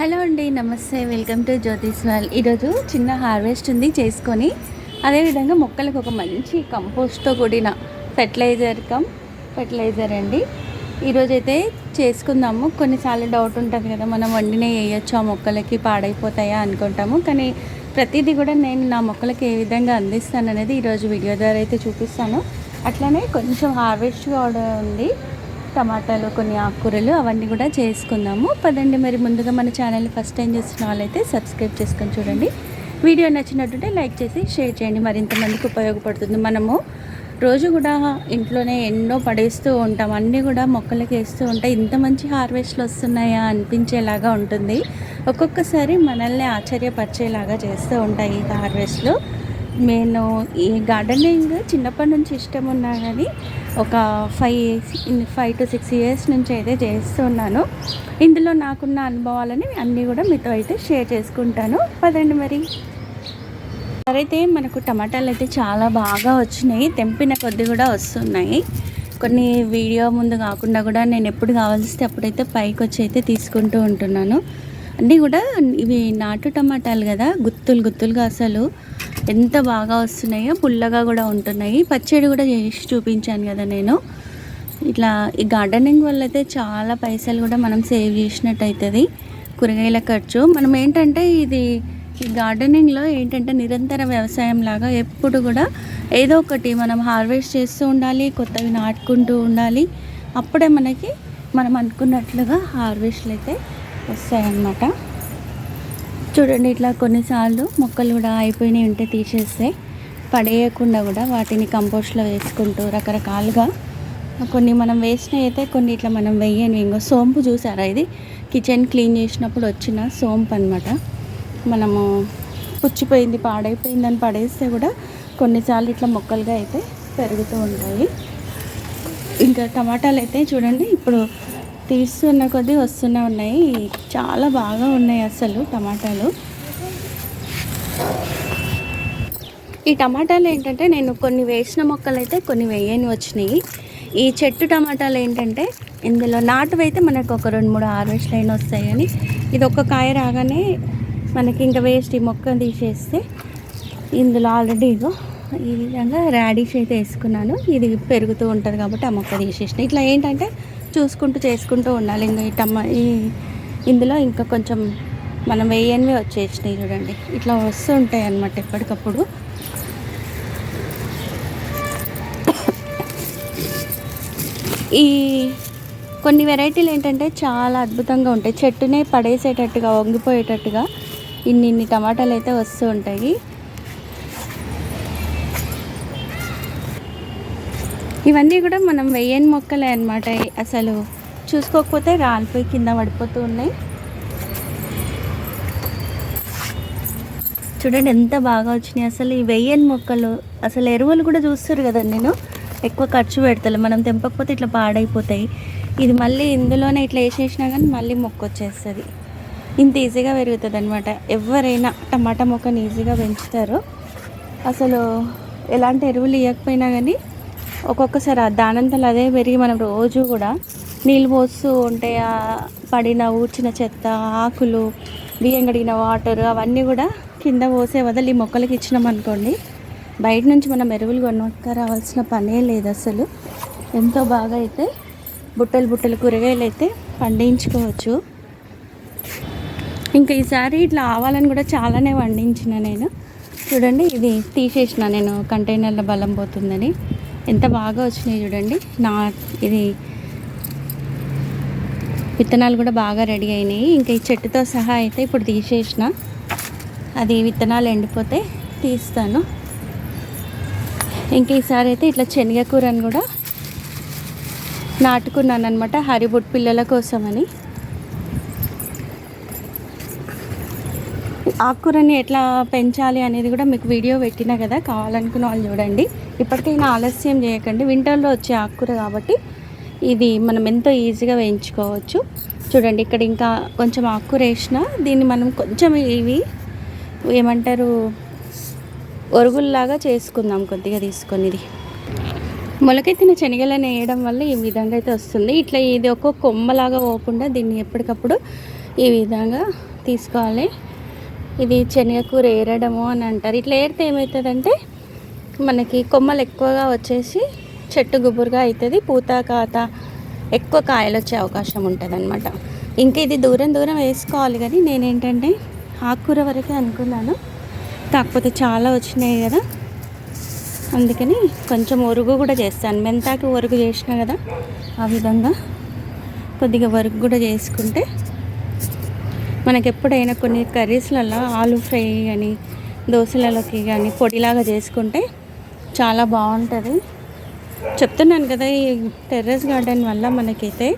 Hello అండి నమస్తే. Welcome to Jyothish wall ఈరోజు చిన్న హార్వెస్ట్ ఉంది చేసుకొని అదేవిధంగా మొక్కలకు ఒక మంచి కంపోస్ట్తో కూడిన ఫెర్టిలైజర్ కమ్ ఫెర్టిలైజర్ అండి. ఈరోజు అయితే చేసుకుందాము. కొన్నిసార్లు డౌట్ ఉంటుంది కదా మనం వండినే వేయొచ్చు ఆ మొక్కలకి పాడైపోతాయా అనుకుంటాము. కానీ ప్రతిదీ కూడా నేను నా మొక్కలకి ఏ విధంగా అందిస్తాను అనేది ఈరోజు వీడియో ద్వారా అయితే చూపిస్తాను. అట్లనే కొంచెం హార్వెస్ట్ కూడా ఉంది. టమాటాలు కొన్ని ఆకుకూరలు అవన్నీ కూడా చేసుకుందాము. పదండి మరి ముందుగా మన ఛానల్ ఫస్ట్ టైం చేసిన వాళ్ళైతే సబ్స్క్రైబ్ చేసుకొని చూడండి. వీడియో నచ్చినట్టుంటే లైక్ చేసి షేర్ చేయండి. మరి ఇంతమందికి ఉపయోగపడుతుంది. మనము రోజు కూడా ఇంట్లోనే ఎన్నో పడేస్తూ ఉంటాం. అన్నీ కూడా మొక్కలకి వేస్తూ ఉంటాయి ఇంత మంచి హార్వెస్ట్లు వస్తున్నాయా అనిపించేలాగా ఉంటుంది. ఒక్కొక్కసారి మనల్ని ఆశ్చర్యపరిచేలాగా చేస్తూ ఉంటాయి ఈ హార్వెస్ట్లు. నేను ఈ గార్డెనింగ్ చిన్నప్పటి నుంచి ఇష్టం ఉన్నా కానీ ఒక five five to six years నుంచి అయితే చేస్తున్నాను. ఇందులో నాకున్న అనుభవాలని అన్నీ కూడా మీతో అయితే షేర్ చేసుకుంటాను. పదండి మరి. అయితే మనకు టమాటాలు అయితే చాలా బాగా వచ్చినాయి. తెంపిన కొద్ది కూడా వస్తున్నాయి. కొన్ని వీడియో ముందు కాకుండా కూడా నేను ఎప్పుడు కావాల్సితే అప్పుడైతే పైకి వచ్చి అయితే తీసుకుంటూ ఉంటున్నాను. అన్నీ కూడా ఇవి నాటు టమాటాలు కదా గుత్తులు గుత్తులుగా అసలు ఎంత బాగా వస్తున్నాయో పుల్లగా కూడా ఉంటున్నాయి. పచ్చడి కూడా చేసి చూపించాను కదా నేను. ఇట్లా ఈ గార్డెనింగ్ వల్ల అయితే చాలా పైసలు కూడా మనం సేవ్ చేసినట్టు అవుతుంది కూరగాయల ఖర్చు. మనం ఏంటంటే ఇది ఈ గార్డెనింగ్లో ఏంటంటే నిరంతర వ్యవసాయం లాగా ఎప్పుడు కూడా ఏదో ఒకటి మనం హార్వెస్ట్ చేస్తూ ఉండాలి కొత్తవి నాటుకుంటూ ఉండాలి. అప్పుడే మనకి మనం అనుకున్నట్లుగా హార్వెస్ట్లు అయితే వస్తాయన్నమాట. చూడండి ఇట్లా కొన్నిసార్లు మొక్కలు కూడా అయిపోయినాయి ఉంటే తీసేస్తే పడేయకుండా కూడా వాటిని కంపోస్ట్లో వేసుకుంటూ రకరకాలుగా కొన్ని మనం వేసినవి అయితే కొన్ని ఇట్లా మనం వేయని ఇంకో సోంపు చూసారా ఇది? కిచెన్ క్లీన్ చేసినప్పుడు వచ్చిన సోంపు అనమాట మనము పుచ్చిపోయింది పాడైపోయిందని పడేస్తే కూడా కొన్నిసార్లు ఇట్లా మొక్కలుగా అయితే పెరుగుతూ ఉంటాయి. ఇంకా టమాటాలు అయితే చూడండి ఇప్పుడు తీస్తున్న కొద్దీ వస్తూనే ఉన్నాయి. చాలా బాగా ఉన్నాయి అసలు టమాటాలు. ఈ టమాటాలు ఏంటంటే నేను కొన్ని వేసిన మొక్కలు అయితే కొన్ని వేయని వచ్చినాయి. ఈ చెట్టు టమాటాలు ఏంటంటే ఇందులో నాటువైతే మనకు ఒక రెండు మూడు హార్వెస్ట్ లైన్ వస్తాయి కానీ ఇది ఒక్క కాయ రాగానే మనకి ఇంకా వేస్ట్ ఈ మొక్క తీసేస్తే ఇందులో ఆల్రెడీ ఇగో ఈ విధంగా రాడిష్ అయితే వేసుకున్నాను. ఇది పెరుగుతూ ఉంటుంది కాబట్టి ఆ మొక్క తీసేసిన. ఇట్లా ఏంటంటే చూసుకుంటూ చేసుకుంటూ ఉండాలి. ఇంకా ఈ టమా ఈ ఇందులో ఇంకా కొంచెం మనం వేయనివి వచ్చేసినాయి చూడండి. ఇట్లా వస్తూ ఉంటాయి అన్నమాట ఎప్పటికప్పుడు. ఈ కొన్ని వెరైటీలు ఏంటంటే చాలా అద్భుతంగా ఉంటాయి. చెట్టునే పడేసేటట్టుగా వంగిపోయేటట్టుగా ఇన్ని ఇన్ని టమాటాలు అయితే వస్తూ ఉంటాయి. ఇవన్నీ కూడా మనం వెయ్యని మొక్కలే అనమాట అసలు చూసుకోకపోతే రాలిపోయి కింద పడిపోతూ ఉన్నాయి. చూడండి ఎంత బాగా వచ్చినాయి. అసలు ఈ వెయ్యని మొక్కలు అసలు ఎరువులు కూడా చూస్తారు కదా నేను. ఎక్కువ ఖర్చు పెడతాను మనం తెంపకపోతే ఇట్లా పాడైపోతాయి. ఇది మళ్ళీ ఇందులోనే ఇట్లా వేసేసినా కానీ మళ్ళీ మొక్క వచ్చేస్తుంది. ఇంత ఈజీగా పెరుగుతుంది అనమాట ఎవరైనా టమాటా మొక్కని ఈజీగా పెంచుతారు. అసలు ఎలాంటి ఎరువులు ఇవ్వకపోయినా కానీ ఒక్కొక్కసారి దానంతలు అదే పెరిగి మనం రోజు కూడా నీళ్ళు పోస్తూ ఉంటే పడిన ఊడ్చిన చెత్త ఆకులు బియ్యం కడిగిన వాటర్ అవన్నీ కూడా కింద పోసే వదిలి ఈ మొక్కలకి ఇచ్చినాం అనుకోండి బయట నుంచి మనం ఎరువులు కొనుక్క రావాల్సిన పనే లేదు అసలు. ఎంతో బాగా అయితే బుట్టలు బుట్టలు కూరగాయలు అయితే పండించుకోవచ్చు. ఇంకా ఈసారి ఇట్లా ఆవాలని కూడా చాలానే పండించిన నేను. చూడండి ఇది తీసేసిన నేను కంటైనర్ల బలం పోతుందని. ఎంత బాగా వచ్చినాయి చూడండి. నా ఇది విత్తనాలు కూడా బాగా రెడీ అయినాయి. ఇంకా ఈ చెట్టుతో సహా అయితే ఇప్పుడు తీసేసిన. అది విత్తనాలు ఎండిపోతే తీస్తాను. ఇంకా ఈసారి అయితే ఇట్లా శనగకూరని కూడా నాటుకున్నాను అనమాట హరిబుట్ పిల్లల కోసమని. ఆకుకూరని ఎట్లా పెంచాలి అనేది కూడా మీకు వీడియో పెట్టినా కదా కావాలనుకున్న వాళ్ళు చూడండి. ఇప్పటికైనా ఆలస్యం చేయకండి. వింటర్లో వచ్చే ఆకుకూర కాబట్టి ఇది మనం ఎంతో ఈజీగా వేయించుకోవచ్చు. చూడండి ఇక్కడ ఇంకా కొంచెం ఆకుకూర వేసిన దీన్ని మనం కొంచెం ఇవి ఏమంటారు ఒరుగుల్లాగా చేసుకుందాం కొద్దిగా తీసుకొని ఇది మొలకెత్తిన శనగలను వేయడం వల్ల ఈ విధంగా అయితే వస్తుంది. ఇట్లా ఇది ఒక కొమ్మలాగా పోకుండా దీన్ని ఎప్పటికప్పుడు ఈ విధంగా తీసుకోవాలి. ఇది శనగకూర ఏరడము అని అంటారు. ఇట్లా ఏరితే ఏమవుతుందంటే మనకి కొమ్మలు ఎక్కువగా వచ్చేసి చెట్టు గుబురుగా అవుతుంది పూత కాత ఎక్కువ కాయలు వచ్చే అవకాశం ఉంటుంది అనమాట ఇంకా ఇది దూరం దూరం వేసుకోవాలి కానీ నేనేంటంటే ఆకుకూర వరకే అనుకున్నాను. కాకపోతే చాలా వచ్చినాయి కదా. అందుకని కొంచెం ఒరుగు కూడా చేస్తాను. మెంతాకి ఒరుగు చేసిన కదా ఆ విధంగా కొద్దిగా ఒరుగు కూడా చేసుకుంటే మనకి ఎప్పుడైనా కొన్ని కర్రీస్లలో ఆలు ఫ్రై కానీ దోశలలోకి కానీ పొడిలాగా చేసుకుంటే చాలా బాగుంటుంది. చెప్తున్నాను కదా ఈ టెర్రస్ గార్డెన్ వల్ల మనకైతే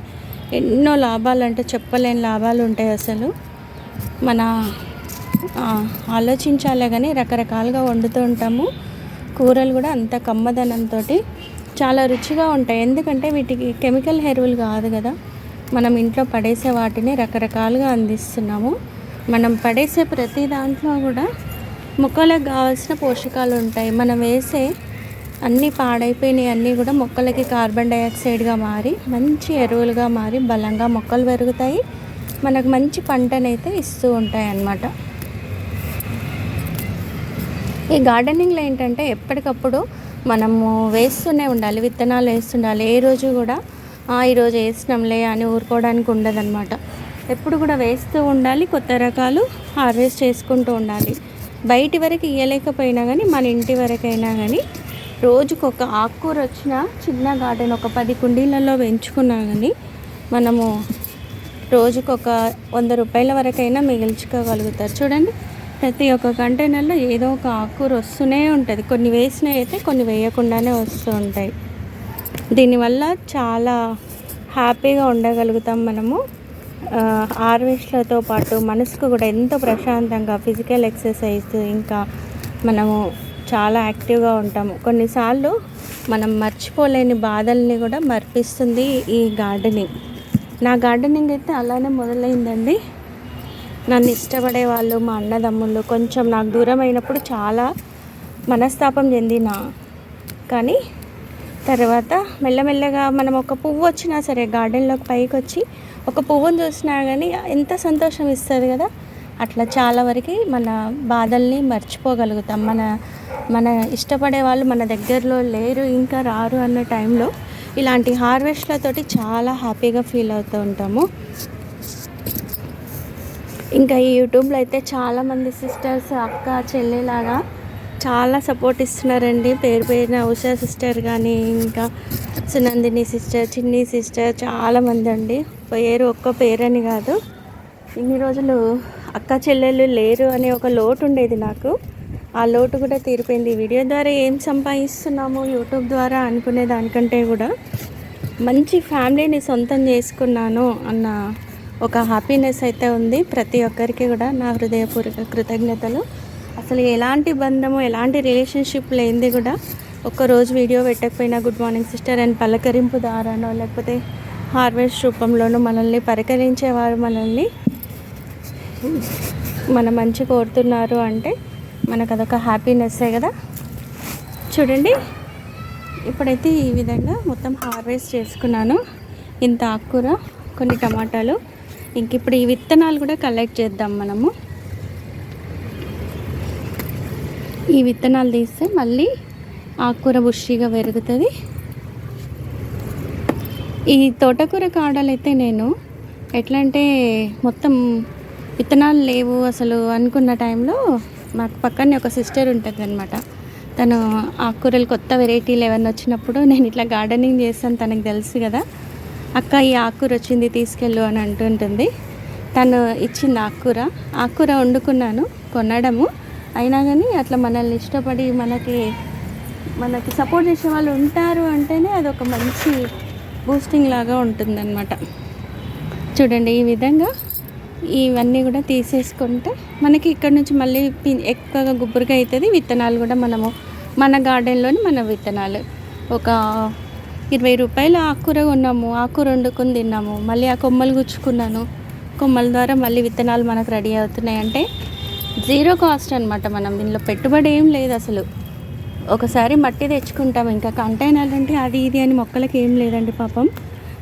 ఎన్నో లాభాలు అంటే చెప్పలేని లాభాలు ఉంటాయి అసలు. మన ఆలోచించాలే కానీ రకరకాలుగా వండుతూ ఉంటాము. కూరలు కూడా అంత కమ్మదనంతో చాలా రుచిగా ఉంటాయి. ఎందుకంటే వీటికి కెమికల్ ఎరువులు కాదు కదా. మనం ఇంట్లో పడేసే వాటిని రకరకాలుగా అందిస్తున్నాము. మనం పడేసే ప్రతి దాంట్లో కూడా మొక్కలకు కావాల్సిన పోషకాలు ఉంటాయి. మనం వేసే అన్నీ పాడైపోయినాయి అన్నీ కూడా మొక్కలకి కార్బన్ డైఆక్సైడ్గా మారి మంచి ఎరువులుగా మారి బలంగా మొక్కలు పెరుగుతాయి. మనకు మంచి పంటనైతే ఇస్తూ ఉంటాయి అన్నమాట. ఈ గార్డెనింగ్లో ఏంటంటే ఎప్పటికప్పుడు మనము వేస్తూనే ఉండాలి విత్తనాలు వేస్తుండాలి. ఏ రోజు కూడా ఈరోజు వేసినాంలే అని ఊరుకోవడానికి ఉండదన్నమాట. ఎప్పుడు కూడా వేస్తూ ఉండాలి కొత్త రకాలు హార్వెస్ట్ చేసుకుంటూ ఉండాలి. బయటి వరకు ఇయ్యలేకపోయినా కానీ మన ఇంటి వరకైనా కానీ రోజుకు ఒక ఆకుకూర వచ్చిన చిన్న గార్డెన్ ఒక పది కుండీలలో పెంచుకున్నా కానీ మనము రోజుకు ఒక వంద రూపాయల వరకైనా మిగిల్చుకోగలుగుతారు. చూడండి ప్రతి ఒక్క కంటైనర్లో ఏదో ఒక ఆకుకూర వస్తూనే ఉంటుంది. కొన్ని వేసినవి అయితే కొన్ని వేయకుండానే వస్తూ ఉంటాయి. దీనివల్ల చాలా హ్యాపీగా ఉండగలుగుతాం మనము. హార్వెస్ట్లతో పాటు మనసుకు కూడా ఎంతో ప్రశాంతంగా ఫిజికల్ ఎక్సర్సైజ్ ఇంకా మనము చాలా యాక్టివ్గా ఉంటాము. కొన్నిసార్లు మనం మర్చిపోలేని బాధల్ని కూడా మర్పిస్తుంది ఈ గార్డెనింగ్. నా గార్డెనింగ్ అయితే అలానే మొదలైందండి. నన్ను ఇష్టపడే వాళ్ళు మా అన్నదమ్ముళ్ళు కొంచెం నాకు దూరం అయినప్పుడు చాలా మనస్తాపం చెందిన కానీ తర్వాత మెల్లమెల్లగా మనం ఒక పువ్వు వచ్చినా సరే గార్డెన్లోకి పైకి వచ్చి ఒక పువ్వును చూసినా కానీ ఎంత సంతోషం ఇస్తుంది కదా. అట్లా చాలా వరకు మన బాధల్ని మర్చిపోగలుగుతాం. మన మన ఇష్టపడే వాళ్ళు మన దగ్గరలో లేరు ఇంకా రారు అన్న టైంలో ఇలాంటి హార్వెస్ట్లతోటి చాలా హ్యాపీగా ఫీల్ అవుతూ ఉంటాము. ఇంకా ఈ యూట్యూబ్లో అయితే చాలామంది సిస్టర్స్ అక్క చెల్లెలాగా చాలా సపోర్ట్ ఇస్తున్నారండి. పేరు పేరున ఉషా సిస్టర్ కానీ ఇంకా సునందిని సిస్టర్ చిన్ని సిస్టర్ చాలామంది అండి పేరు ఒక్క పేరని కాదు. ఇన్ని రోజులు అక్క చెల్లెళ్ళు లేరు అనే ఒక లోటు ఉండేది నాకు. ఆ లోటు కూడా తీరిపోయింది. వీడియో ద్వారా ఏం సంపాదిస్తున్నాము యూట్యూబ్ ద్వారా అనుకునే దానికంటే కూడా మంచి ఫ్యామిలీని సొంతం చేసుకున్నాను అన్న ఒక హ్యాపీనెస్ అయితే ఉంది. ప్రతి ఒక్కరికి కూడా నా హృదయపూర్వక కృతజ్ఞతలు. అసలు ఎలాంటి బంధము ఎలాంటి రిలేషన్షిప్ లేనిది కూడా ఒక్కరోజు వీడియో పెట్టకపోయినా గుడ్ మార్నింగ్ సిస్టర్ అని పలకరింపు దారానో లేకపోతే హార్వెస్ట్ రూపంలోనూ మనల్ని పలకరించేవారు మనల్ని మన మంచి కోరుతున్నారు అంటే మనకు అదొక హ్యాపీనెస్సే కదా? చూడండి. ఇప్పుడైతే ఈ విధంగా మొత్తం హార్వెస్ట్ చేసుకున్నాను. ఇంత ఆకుకూర కొన్ని టమాటాలు. ఇంక ఇప్పుడు ఈ విత్తనాలు కూడా కలెక్ట్ చేద్దాం మనము. ఈ విత్తనాలు తీస్తే మళ్ళీ ఆకుకూర బుషిగా పెరుగుతుంది. ఈ తోటకూర కాడలైతే నేను ఎట్లా అంటే మొత్తం విత్తనాలు లేవు అసలు అనుకున్న టైంలో మాకు పక్కనే ఒక సిస్టర్ ఉంటుంది అనమాట తను ఆకుకూరలు కొత్త వెరైటీలు ఏమన్నా వచ్చినప్పుడు నేను ఇట్లా గార్డెనింగ్ చేస్తాను తనకు తెలుసు కదా. అక్క ఈ ఆకుకూర వచ్చింది తీసుకెళ్ళు అని అంటుంటుంది. తను ఇచ్చింది ఆకుకూర. ఆకుకూర వండుకున్నాను కొనడము. అయినా కానీ అట్లా మనల్ని ఇష్టపడి మనకి మనకి సపోర్ట్ చేసే వాళ్ళు ఉంటారు అంటేనే అది ఒక మంచి బూస్టింగ్ లాగా ఉంటుందన్నమాట. చూడండి ఈ విధంగా ఇవన్నీ కూడా తీసేసుకుంటే మనకి ఇక్కడ నుంచి మళ్ళీ పి- ఎక్కువగా గుబ్బురుగా అవుతుంది విత్తనాలు కూడా మనము మన గార్డెన్లోని మన విత్తనాలు. ఒక ఇరవై రూపాయలు ఆకుకూర కొన్నాము ఆకుకూర వండుకొని తిన్నాము మళ్ళీ ఆ కొమ్మలు గుచ్చుకున్నాను. కొమ్మల ద్వారా మళ్ళీ విత్తనాలు మనకు రెడీ అవుతున్నాయి అంటే జీరో కాస్ట్ అనమాట మనం. దీనిలో పెట్టుబడి ఏం లేదు అసలు. ఒకసారి మట్టి తెచ్చుకుంటాం. ఇంకా కంటైనర్లు అంటే అది ఇది అని మొక్కలకి ఏం లేదండి పాపం.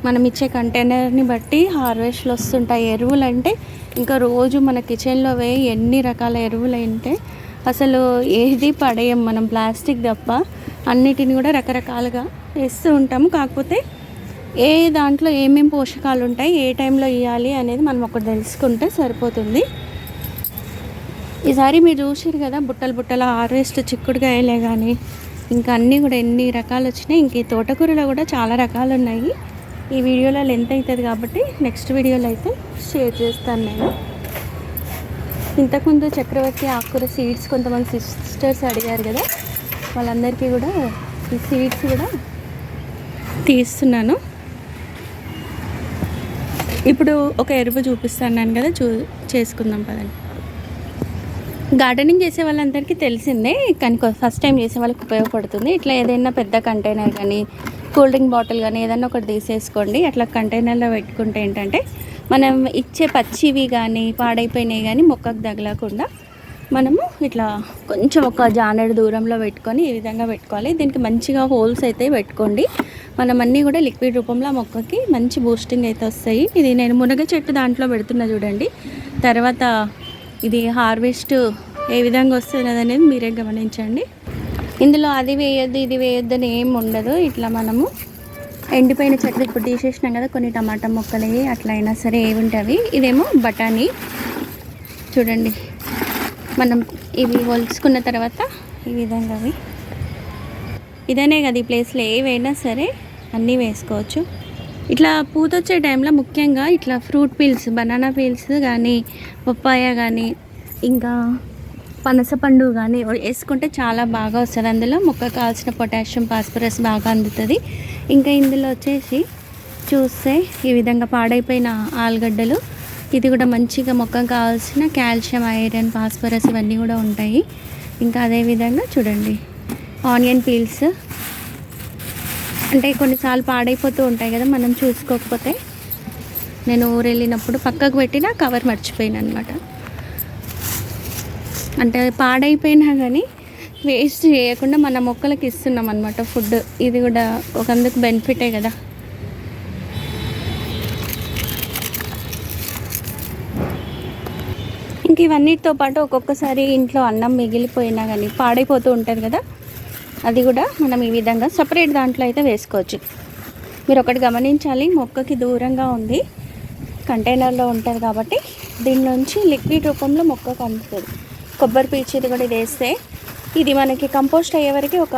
మనం ఇచ్చే కంటైనర్ని బట్టి హార్వెస్ట్లు వస్తుంటాయి. ఎరువులు అంటే ఇంకా రోజు మన కిచెన్లో వేయి ఎన్ని రకాల ఎరువులు అంటే అసలు ఏది పడేయం మనం. ప్లాస్టిక్ తప్ప అన్నిటిని కూడా రకరకాలుగా వేస్తూ ఉంటాము. కాకపోతే ఏ దాంట్లో ఏమేమి పోషకాలు ఉంటాయి ఏ టైంలో ఇవ్వాలి అనేది మనం ఒకటి తెలుసుకుంటే సరిపోతుంది. ఈసారి మీరు చూసారు కదా బుట్టలు బుట్టల హార్వెస్ట్ చిక్కుడుకాయలే కానీ ఇంకా అన్నీ కూడా ఎన్ని రకాలు వచ్చినాయి. ఇంక ఈ తోటకూరలో కూడా చాలా రకాలు ఉన్నాయి. ఈ వీడియోలో లెంత్ అవుతుంది కాబట్టి నెక్స్ట్ వీడియోలో అయితే షేర్ చేస్తాను నేను. ఇంతకుముందు చక్రవర్తి ఆకుకూర సీడ్స్ కొంతమంది సిస్టర్స్ అడిగారు కదా వాళ్ళందరికీ కూడా ఈ సీడ్స్ కూడా తీస్తున్నాను. ఇప్పుడు ఒక ఎరువు చూపిస్తాను కదా చూ చేసుకుందాం పదండి. గార్డెనింగ్ చేసే వాళ్ళందరికీ తెలిసిందే కానీ ఫస్ట్ టైం చేసే వాళ్ళకి ఉపయోగపడుతుంది. ఇట్లా ఏదైనా పెద్ద కంటైనర్ కానీ కూల్ డ్రింక్ బాటిల్ కానీ ఏదైనా ఒకటి తీసేసుకోండి. అట్లా కంటైనర్లో పెట్టుకుంటే ఏంటంటే మనం ఇచ్చే పచ్చివి కానీ పాడైపోయినవి కానీ మొక్కకు తగలకుండా మనము ఇట్లా కొంచెం ఒక జానెడు దూరంలో పెట్టుకొని ఈ విధంగా పెట్టుకోవాలి. దీనికి మంచిగా హోల్స్ అయితే పెట్టుకోండి. మనం అన్నీ కూడా లిక్విడ్ రూపంలో మొక్కకి మంచి బూస్టింగ్ అయితే వస్తాయి. ఇది నేను మునగ చెట్టు దాంట్లో పెడుతున్నా చూడండి. తర్వాత ఇది హార్వెస్ట్ ఏ విధంగా వస్తున్నది అనేది మీరే గమనించండి. ఇందులో అది వేయొద్దు ఇది వేయొద్దు అని ఏం ఉండదు. ఇట్లా మనము ఎండిపోయిన చెట్లు ఇప్పుడు తీసేసినాం కదా కొన్ని టమాటా మొక్కలు అట్లా అయినా సరే ఏవి ఉంటాయి? ఇదేమో బఠానీ. చూడండి. మనం ఇవి ఒలుచుకున్న తర్వాత ఈ విధంగా అవి. ఇదనే కదా ఈ ప్లేస్లో ఏవైనా సరే అన్నీ వేసుకోవచ్చు. ఇట్లా పూత వచ్చే టైంలో ముఖ్యంగా ఇట్లా ఫ్రూట్ పీల్స్ బనానా పీల్స్ కానీ పప్పాయ కానీ ఇంకా పనస పండు కానీ వేసుకుంటే చాలా బాగా వస్తుంది. అందులో మొక్క కావాల్సిన పొటాషియం ఫాస్ఫరస్ బాగా అందుతుంది. ఇంకా ఇందులో వచ్చేసి చూస్తే ఈ విధంగా పాడైపోయిన ఆలుగడ్డలు. ఇది కూడా మంచిగా మొక్కకు కావాల్సిన కాల్షియం ఐరన్ ఫాస్ఫరస్ ఇవన్నీ కూడా ఉంటాయి. ఇంకా అదేవిధంగా చూడండి. ఆనియన్ పీల్స్ అంటే కొన్నిసార్లు పాడైపోతూ ఉంటాయి కదా మనం చూసుకోకపోతే. నేను ఊరెళ్ళినప్పుడు పక్కకు పెట్టిన కవర్ మర్చిపోయాను అనమాట అంటే పాడైపోయినా కానీ వేస్ట్ చేయకుండా మన మొక్కలకి ఇస్తున్నాం అనమాట ఫుడ్. ఇది కూడా ఒక అందుకు బెనిఫిటే కదా. ఇంక ఇవన్నిటితో పాటు ఒక్కొక్కసారి ఇంట్లో అన్నం మిగిలిపోయినా కానీ పాడైపోతూ ఉంటుంది కదా. అది కూడా మనం ఈ విధంగా సపరేట్ దాంట్లో అయితే వేసుకోవచ్చు. మీరు ఒకటి గమనించాలి మొక్కకి దూరంగా ఉంది కంటైనర్లో ఉంటుంది కాబట్టి దీని నుంచి లిక్విడ్ రూపంలో మొక్కకు అందుతుంది కొబ్బరి పీచు కూడా ఇది వేస్తే ఇది మనకి కంపోస్ట్ అయ్యే వరకు ఒక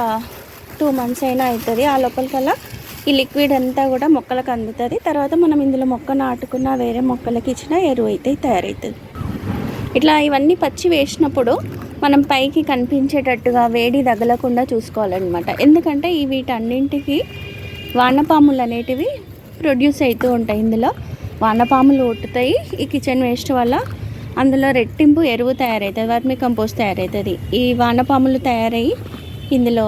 టూ మంత్స్ అయినా అవుతుంది. ఆ లోపలికల్లా ఈ లిక్విడ్ అంతా కూడా మొక్కలకు అందుతుంది. తర్వాత మనం ఇందులో మొక్క నాటుకున్న వేరే మొక్కలకి ఇచ్చిన ఎరువు అయితే తయారవుతుంది. ఇట్లా ఇవన్నీ పచ్చి వేసినప్పుడు మనం పైకి కనిపించేటట్టుగా వేడి తగలకుండా చూసుకోవాలన్నమాట. ఎందుకంటే ఈ వీటన్నింటికి వానపాములు అనేటివి ప్రొడ్యూస్ అవుతూ ఉంటాయి. ఇందులో వానపాములు ఉట్టుతాయి ఈ కిచెన్ వేస్ట్ వల్ల అందులో రెట్టింపు ఎరువు తయారవుతుంది వర్మి కంపోస్ట్ తయారవుతుంది ఈ వానపాములు తయారయ్యి ఇందులో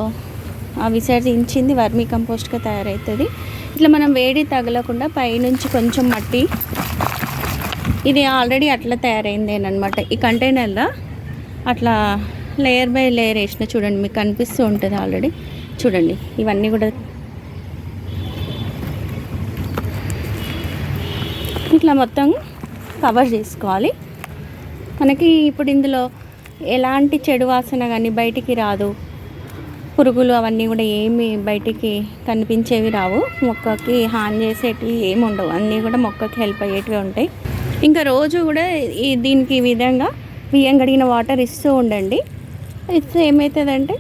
విసర్జించింది వర్మి కంపోస్ట్గా తయారవుతుంది ఇట్లా మనం వేడి తగలకుండా పైనుంచి కొంచెం మట్టి ఇది ఆల్రెడీ అట్లా తయారైందేనమాట ఈ కంటైనర్లో అట్లా లేయర్ బై లేయర్ వేసిన చూడండి మీకు కనిపిస్తూ ఉంటుంది ఆల్రెడీ చూడండి ఇవన్నీ కూడా ఇట్లా మొత్తం కవర్ చేసుకోవాలి. మనకి ఇప్పుడు ఇందులో ఎలాంటి చెడు వాసన కానీ బయటికి రాదు. పురుగులు అవన్నీ కూడా ఏమి బయటికి కనిపించేవి రావు. మొక్కకి హాని చేసేటివి ఏమి ఉండవు అన్నీ కూడా మొక్కకి హెల్ప్ అయ్యేటివి ఉంటాయి. ఇంకా రోజు కూడా ఈ దీనికి ఈ విధంగా బియ్యం కడిగిన వాటర్ ఇస్తూ ఉండండి. ఇస్తే ఏమవుతుందంటే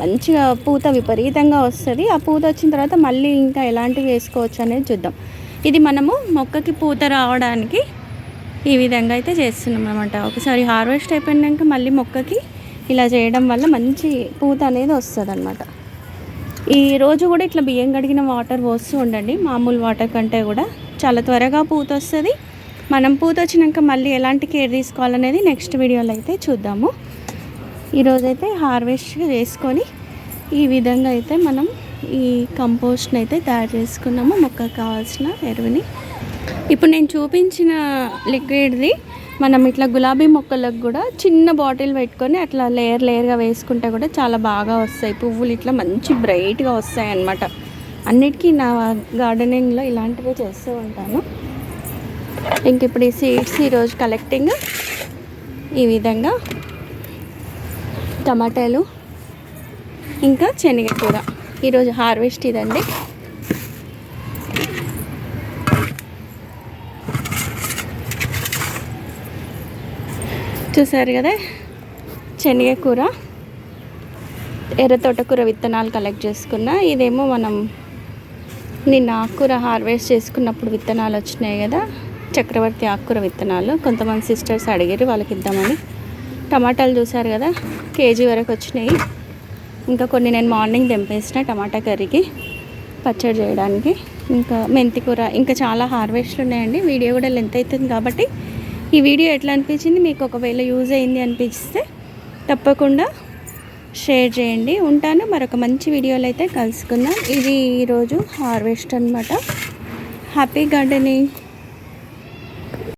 మంచిగా పూత విపరీతంగా వస్తుంది. ఆ పూత వచ్చిన తర్వాత మళ్ళీ ఇంకా ఎలాంటివి వేసుకోవచ్చు అనేది చూద్దాం. ఇది మనము మొక్కకి పూత రావడానికి ఈ విధంగా అయితే చేస్తున్నాం అనమాట ఒకసారి హార్వెస్ట్ అయిపోయినాక మళ్ళీ మొక్కకి ఇలా చేయడం వల్ల మంచి పూత అనేది వస్తుంది అనమాట ఈ రోజు కూడా ఇట్లా బియ్యం కడిగిన వాటర్ పోస్తూ ఉండండి. మామూలు వాటర్ కంటే కూడా చాలా త్వరగా పూత వస్తుంది. మనం పూత వచ్చినాక మళ్ళీ ఎలాంటి కేర్ తీసుకోవాలనేది నెక్స్ట్ వీడియోలో అయితే చూద్దాము. ఈరోజైతే హార్వెస్ట్ చేసుకొని ఈ విధంగా అయితే మనం ఈ కంపోస్ట్ని అయితే తయారు చేసుకున్నాము మొక్కకు కావాల్సిన ఎరువుని. ఇప్పుడు నేను చూపించిన లిక్విడ్ది మనం ఇట్లా గులాబీ మొక్కలకు కూడా చిన్న బాటిల్ పెట్టుకొని అట్లా లేయర్ లేయర్గా వేసుకుంటే కూడా చాలా బాగా వస్తాయి. పువ్వులు ఇట్లా మంచి బ్రైట్గా వస్తాయి అన్నమాట అన్నిటికీ నా గార్డెనింగ్లో ఇలాంటివే చేస్తూ ఉంటాను. ఇంక ఇప్పుడు ఈ సీడ్స్ ఈరోజు కలెక్టింగ్ ఈ విధంగా టమాటాలు ఇంకా శనగకూర ఈరోజు హార్వెస్ట్ ఇదండి. చూసారు కదా? శనగకూర ఎర్ర తోటకూర విత్తనాలు కలెక్ట్ చేసుకున్నా. ఇదేమో మనం నిన్న ఆకుకూర హార్వెస్ట్ చేసుకున్నప్పుడు విత్తనాలు వచ్చినాయి కదా? చక్రవర్తి ఆకుకూర విత్తనాలు. కొంతమంది సిస్టర్స్ అడిగారు వాళ్ళకి ఇద్దామని. టమాటాలు చూసారు కదా కేజీ వరకు వచ్చినాయి. ఇంకా కొన్ని నేను మార్నింగ్ తెంపేసిన టమాటా కర్రీకి పచ్చడి చేయడానికి. ఇంకా మెంతి కూర ఇంకా చాలా హార్వెస్ట్లు ఉన్నాయండి. వీడియో కూడా లెంత్ అవుతుంది కాబట్టి ఈ వీడియో ఎట్లా అనిపించింది మీకు ఒకవేళ యూజ్ అయింది అనిపిస్తే తప్పకుండా షేర్ చేయండి. ఉంటాను మరొక మంచి వీడియోలు అయితే కలుసుకుందాం. ఇది ఈరోజు హార్వెస్ట్ అనమాట హ్యాపీ గార్డెనింగ్.